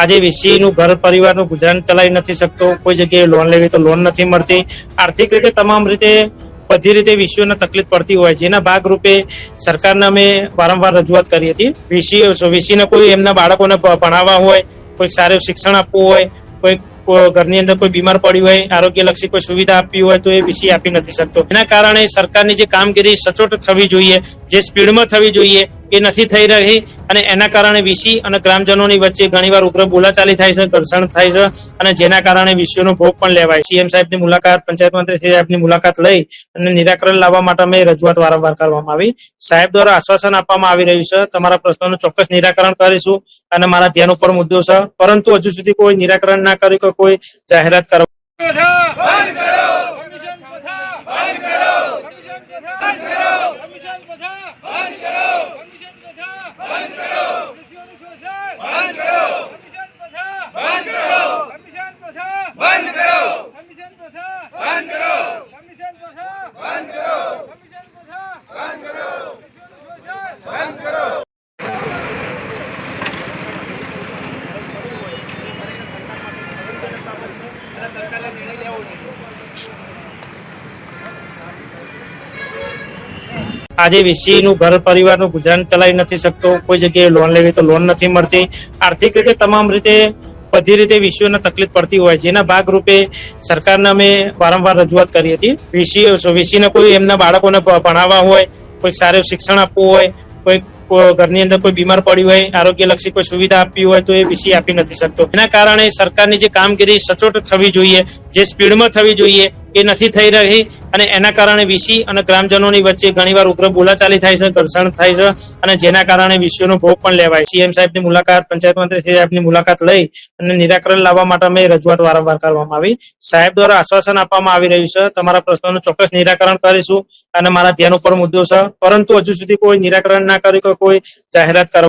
આજે વીસી નું ઘર પરિવારનું ગુજરાન ચલાવી નથી શકતો, કોઈ જગ્યાએ લોન લેવી તો લોન નથી મળતી. આર્થિક રીતે તમામ રીતે બધી રીતે વિષયોને તકલીફ પડતી હોય, જેના ભાગરૂપે સરકારને અમે વારંવાર રજૂઆત કરી હતી. વીસી વીસીને કોઈ એમના બાળકોને ભણાવવા હોય, કોઈ સારું શિક્ષણ આપવું હોય ઘરની અંદર કોઈ બીમાર પડ્યું હોય, આરોગ્યલક્ષી કોઈ સુવિધા આપવી હોય તો એ વીસી આપી નથી શકતો. એના કારણે સરકારની જે કામગીરી સચોટ થવી જોઈએ, જે સ્પીડમાં થવી જોઈએ એ નથી થઈ રહી અને એના કારણે વિસી અને ગ્રામજનોની વચ્ચે ઘણીવાર ઉગ્ર બોલાચાલી થાય છે, ઘર્ષણ થાય છે અને જેના કારણે વિષયોનો ભોગ પણ લેવાય. સીએમ સાહેબની મુલાકાત, પંચાયત મંત્રી સાહેબની મુલાકાત લઈ અને નિરાકરણ લાવવા માટે અમે રજૂઆત વારંવાર કરવામાં આવી. સાહેબ દ્વારા આશ્વાસન આપવામાં આવી રહ્યું છે, તમારા પ્રશ્નોનું ચોક્કસ નિરાકરણ કરીશું અને મારા ધ્યાન ઉપર મુદ્દો છે. પરંતુ હજુ સુધી કોઈ નિરાકરણ ના કર્યું કે કોઈ જાહેરાત કરવા પ્રથા બંધ કરો કમિશન પ્રથા બંધ કરો કમિશન પ્રથા બંધ કરો કમિશન પ્રથા બંધ કરો કમિશન પ્રથા બંધ કરો કૃષિઓનું શોષણ બંધ કરો કમિશન પ્રથા બંધ કરો કમિશન પ્રથા બંધ કરો કમિશન પ્રથા બંધ કરો કમિશન પ્રથા બંધ કરો કમિશન પ્રથા બંધ કરો કૃષિઓનું શોષણ બંધ કરો આજે વીસીનું ઘર પરિવારનું ગુજરાન ચલાવી નથી શકતો, કોઈ જગ્યાએ લોન લેવી તો લોન નથી મળતી. આર્થિક રીતે તમામ રીતે બધી રીતે વિષયોને તકલીફ પડતી હોય. જેના ભાગરૂપે સરકારને અમે વારંવાર રજૂઆત કરી હતી. વીસી વીસીને કોઈ એમના બાળકોને ભણાવવા હોય, કોઈ સારું શિક્ષણ આપવું હોય, કોઈ ઘરની અંદર કોઈ બીમાર પડ્યું હોય, આરોગ્યલક્ષી કોઈ સુવિધા આપવી હોય તો એ વિષય આપી નથી શકતો. એના કારણે સરકારની જે કામગીરી સચોટ થવી જોઈએ, જે સ્પીડમાં થવી જોઈએ એ નથી થઈ રહી અને એના કારણે વિસી અને ગ્રામજનોની વચ્ચે ઘણીવાર ઉગ્ર બોલાચાલી થાય છે, ઘર્ષણ થાય છે અને જેના કારણે વિષયોનો ભોગ પણ લેવાય. સીએમ સાહેબની મુલાકાત, પંચાયત મંત્રી સાહેબની મુલાકાત લઈ અને નિરાકરણ લાવવા માટે અમે રજૂઆત વારંવાર કરવામાં આવી. સાહેબ દ્વારા આશ્વાસન આપવામાં આવી રહ્યું છે. તમારા પ્રશ્નોનું ચોક્કસ નિરાકરણ કરીશું અને મારા ધ્યાન ઉપર મુદ્દો છે. પરંતુ હજુ સુધી કોઈ નિરાકરણ ના કર્યું કે કોઈ જાહેરાત કરવા